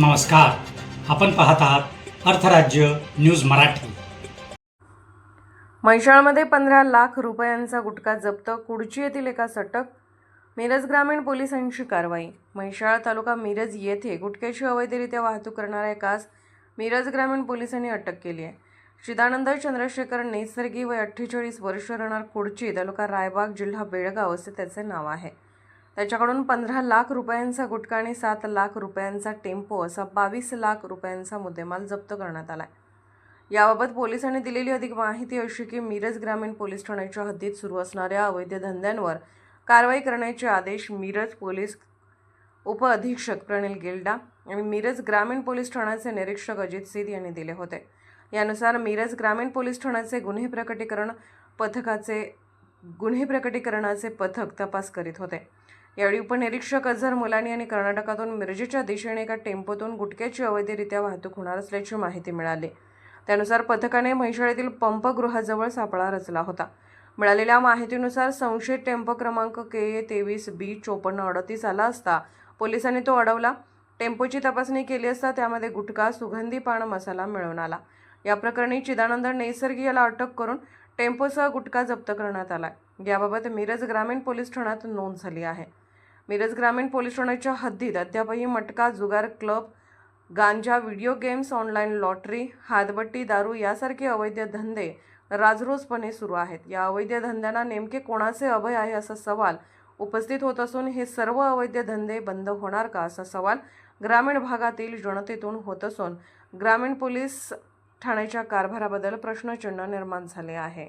नमस्कार. आपण पाहत आहात अर्थराज्य न्यूज मराठी. म्हैसाळमध्ये पंधरा लाख रुपयांचा गुटखा जप्त कुडची येथील एकास अटक मिरज ग्रामीण पोलिसांची कारवाई. म्हैसाळ तालुका मिरज येथे गुटख्याची अवैधरित्या वाहतूक करणाऱ्या एकास मिरज ग्रामीण पोलिसांनी अटक केली आहे. चिदानंद चंद्रशेखर नेसर्गी व अठ्ठेचाळीस वर्ष राहणार कुडची तालुका रायबाग जिल्हा बेळगाव असे त्याचे नाव आहे. त्याच्याकडून पंधरा लाख रुपयांचा गुटखा आणि सात लाख रुपयांचा टेम्पो असा बावीस लाख रुपयांचा मुद्देमाल जप्त करण्यात आला आहे याबाबत पोलिसांनी दिलेली अधिक माहिती अशी की मिरज ग्रामीण पोलीस ठाण्याच्या हद्दीत सुरू असणाऱ्या अवैध धंद्यांवर कारवाई करण्याचे आदेश मिरज पोलीस उपअधीक्षक प्रणिल गिल्डा आणि मिरज ग्रामीण पोलीस ठाण्याचे निरीक्षक अजित सिद यांनी दिले होते. यानुसार मिरज ग्रामीण पोलीस ठाण्याचे गुन्हे प्रकटीकरण पथकाचे गुन्हे प्रकटीकरणाचे पथक तपास करीत होते. यावेळी उपनिरीक्षक अझर मुलानी यांनी कर्नाटकातून मिरजेच्या दिशेने एका टेम्पोतून गुटख्याची अवैधरित्या वाहतूक होणार असल्याची माहिती मिळाली. त्यानुसार पथकाने म्हैसाळेतील पंपगृहाजवळ सापळा रचला होता. मिळालेल्या माहितीनुसार संशयित टेम्पो क्रमांक के ए तेवीस बी चोपन्न अडतीस आला असता पोलिसांनी तो अडवला. टेम्पोची तपासणी केली असता त्यामध्ये गुटखा सुगंधी पान मसाला मिळवून आला. या प्रकरणी चिदानंद नैसर्गी याला अटक करून टेम्पोसह गुटखा जप्त करण्यात आला. याबाबत मिरज ग्रामीण पोलीस ठाण्यात नोंद झाली आहे. मिरज ग्रामीण पोलीस ठाण्याच्या हद्दीत अद्यापही मटका जुगार क्लब गांजा व्हिडिओ गेम्स ऑनलाईन लॉटरी हातबट्टी दारू यासारखे अवैध धंदे राजरोजपणे सुरू आहेत. या अवैध धंद्यांना नेमके कोणाचे अभय आहे असा सवाल उपस्थित होत असून हे सर्व अवैध धंदे बंद होणार का असा सवाल ग्रामीण भागातील जनतेतून होत असून ग्रामीण पोलीस ठाण्याच्या कारभाराबद्दल प्रश्नचिन्ह निर्माण झाले आहे.